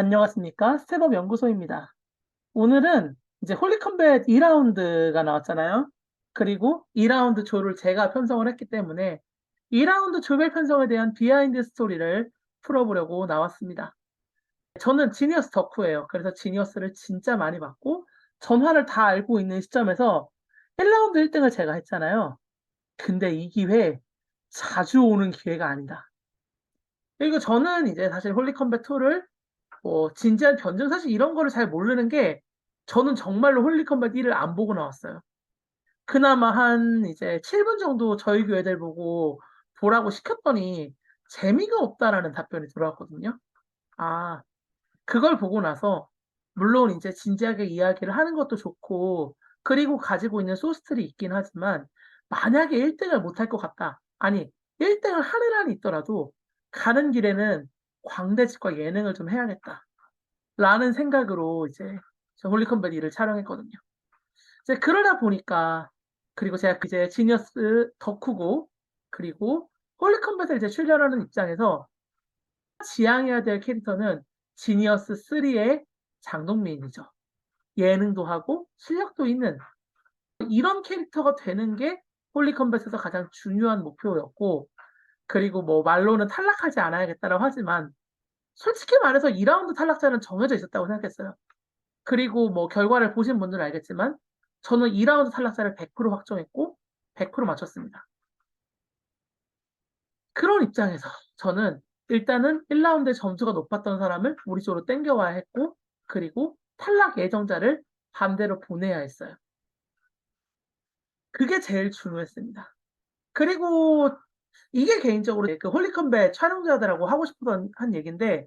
안녕하십니까? 스텝업 연구소입니다. 오늘은 이제 홀리컴뱃 2라운드가 나왔잖아요. 그리고 2라운드 조를 제가 편성을 했기 때문에 2라운드 조별 편성에 대한 비하인드 스토리를 풀어보려고 나왔습니다. 저는 지니어스 덕후예요. 그래서 지니어스를 진짜 많이 봤고 전화를 다 알고 있는 시점에서 1라운드 1등을 제가 했잖아요. 근데 이 기회 자주 오는 기회가 아니다. 그리고 저는 이제 사실 홀리컴뱃 2를 뭐 진지한 변증 사실 이런 거를 잘 모르는 게 저는 정말로 홀리컴뱃 1을 안 보고 나왔어요. 그나마 한 이제 7분 정도 저희 교회 애들 보고 보라고 시켰더니 재미가 없다라는 답변이 들어왔거든요. 아, 그걸 보고 나서 물론 이제 진지하게 이야기를 하는 것도 좋고 그리고 가지고 있는 소스들이 있긴 하지만 만약에 1등을 못할 것 같다. 아니, 1등을 하는 한이 있더라도 가는 길에는 광대직과 예능을 좀 해야겠다. 라는 생각으로 이제 저 홀리컴뱃 2를 촬영했거든요. 이제 그러다 보니까 그리고 제가 이제 지니어스 덕후고 그리고 홀리컴뱃을 이제 출연하는 입장에서 지향해야 될 캐릭터는 지니어스 3의 장동민이죠. 예능도 하고 실력도 있는 이런 캐릭터가 되는 게 홀리컴뱃에서 가장 중요한 목표였고 그리고 뭐 말로는 탈락하지 않아야겠다라고 하지만 솔직히 말해서 2라운드 탈락자는 정해져 있었다고 생각했어요. 그리고 뭐 결과를 보신 분들은 알겠지만 저는 2라운드 탈락자를 100% 확정했고 100% 맞췄습니다. 그런 입장에서 저는 일단은 1라운드에 점수가 높았던 사람을 우리 쪽으로 땡겨와야 했고 그리고 탈락 예정자를 반대로 보내야 했어요. 그게 제일 중요했습니다. 그리고 이게 개인적으로 그 홀리컴뱃 촬영자들하고 하고 싶었던 한 얘기인데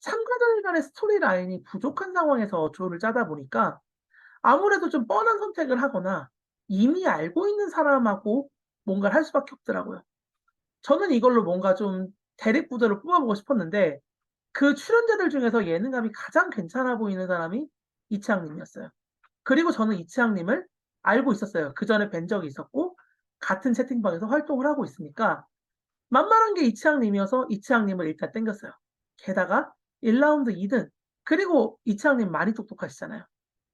참가자들 간의 스토리 라인이 부족한 상황에서 조를 짜다 보니까 아무래도 좀 뻔한 선택을 하거나 이미 알고 있는 사람하고 뭔가를 할 수밖에 없더라고요. 저는 이걸로 뭔가 좀 대립 구도를 뽑아보고 싶었는데 그 출연자들 중에서 예능감이 가장 괜찮아 보이는 사람이 이치학님이었어요. 그리고 저는 이치학님을 알고 있었어요. 그 전에 뵌 적이 있었고 같은 채팅방에서 활동을 하고 있으니까 만만한 게 이치학님이어서 이치학님을 일단 땡겼어요. 게다가 1라운드 2등 그리고 이치학님 많이 똑똑하시잖아요.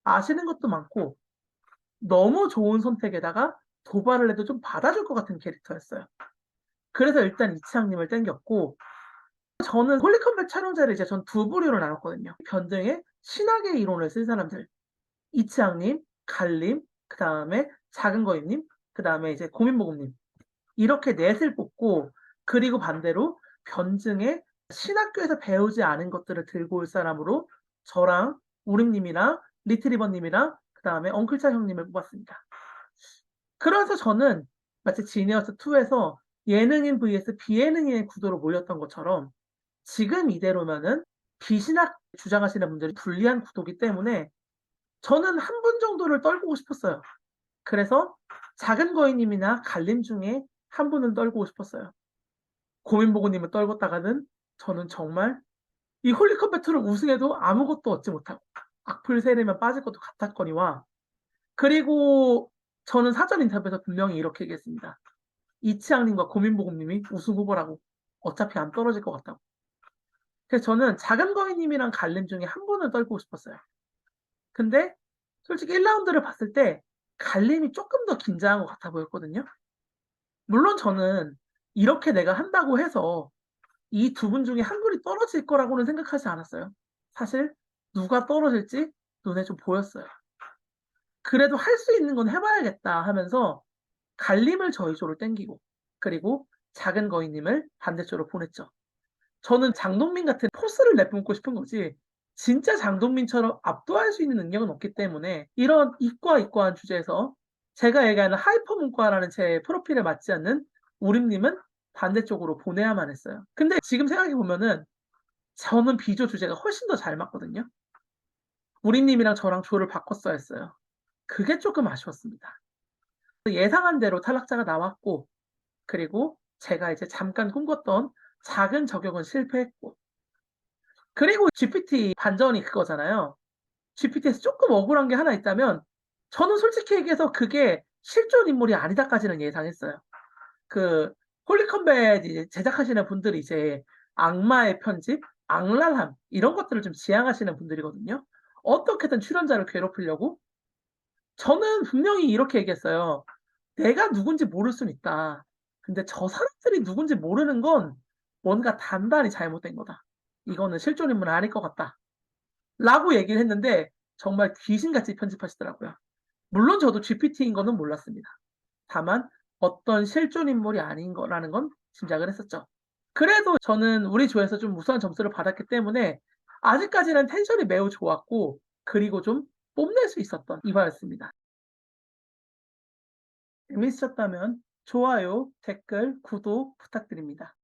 아시는 것도 많고 너무 좋은 선택에다가 도발을 해도 좀 받아줄 것 같은 캐릭터였어요. 그래서 일단 이치학님을 땡겼고 저는 홀리컴뱃 촬영자를 이제 전 두 부류로 나눴거든요. 변증의 신학의 이론을 쓴 사람들 이치학님, 갈림, 그 다음에 작은 거인님, 그 다음에 이제 고민보금님 이렇게 넷을 뽑고 그리고 반대로 변증의 신학교에서 배우지 않은 것들을 들고 올 사람으로 저랑 우림님이랑 리트리버님이랑 그 다음에 엉클차 형님을 뽑았습니다. 그래서 저는 마치 지니어스 2에서 예능인 vs 비예능인의 구도로 몰렸던 것처럼 지금 이대로면은 비신학 주장하시는 분들이 불리한 구도기 때문에 저는 한 분 정도를 떨구고 싶었어요. 그래서 작은 거인님이나 갈림 중에 한 분은 떨구고 싶었어요. 고민보고님을 떨궜다가는 저는 정말 이 홀리컴배트를 우승해도 아무것도 얻지 못하고 악플 세례면 빠질 것도 같았거니와 그리고 저는 사전 인터뷰에서 분명히 이렇게 얘기했습니다. 이치학님과 고민보금님이 우승 후보라고 어차피 안 떨어질 것 같다고. 그래서 저는 작은 거인님이랑 갈림 중에 한 분을 떨고 싶었어요. 근데 솔직히 1라운드를 봤을 때 갈림이 조금 더 긴장한 것 같아 보였거든요. 물론 저는 이렇게 내가 한다고 해서 이 두 분 중에 한 분이 떨어질 거라고는 생각하지 않았어요. 사실 누가 떨어질지 눈에 좀 보였어요. 그래도 할 수 있는 건 해봐야겠다 하면서 갈림을 저희 조로 땡기고 그리고 작은 거인님을 반대쪽으로 보냈죠. 저는 장동민 같은 포스를 내뿜고 싶은 거지 진짜 장동민처럼 압도할 수 있는 능력은 없기 때문에 이런 이과 이과한 주제에서 제가 얘기하는 하이퍼 문과라는 제 프로필에 맞지 않는 우림님은 반대쪽으로 보내야만 했어요. 근데 지금 생각해 보면은 저는 비조 주제가 훨씬 더 잘 맞거든요. 우림님이랑 저랑 조를 바꿨어야 했어요. 그게 조금 아쉬웠습니다. 예상한 대로 탈락자가 나왔고 그리고 제가 이제 잠깐 꿈꿨던 작은 저격은 실패했고 그리고 GPT 반전이 그거잖아요. GPT에서 조금 억울한 게 하나 있다면 저는 솔직히 얘기해서 그게 실존 인물이 아니다까지는 예상했어요. 그 홀리컴뱃 제작하시는 분들이 이제 악마의 편집, 악랄함 이런 것들을 좀 지향하시는 분들이거든요. 어떻게든 출연자를 괴롭히려고 저는 분명히 이렇게 얘기했어요. "내가 누군지 모를 수는 있다. 근데 저 사람들이 누군지 모르는 건 뭔가 단단히 잘못된 거다. 이거는 실존 인물은 아닐 것 같다."라고 얘기를 했는데 정말 귀신같이 편집하시더라고요. 물론 저도 GPT인 거는 몰랐습니다. 다만 어떤 실존 인물이 아닌 거라는 건 짐작을 했었죠. 그래도 저는 우리 조에서 좀 우수한 점수를 받았기 때문에 아직까지는 텐션이 매우 좋았고 그리고 좀 뽐낼 수 있었던 이화였습니다. 재밌으셨다면 좋아요, 댓글, 구독 부탁드립니다.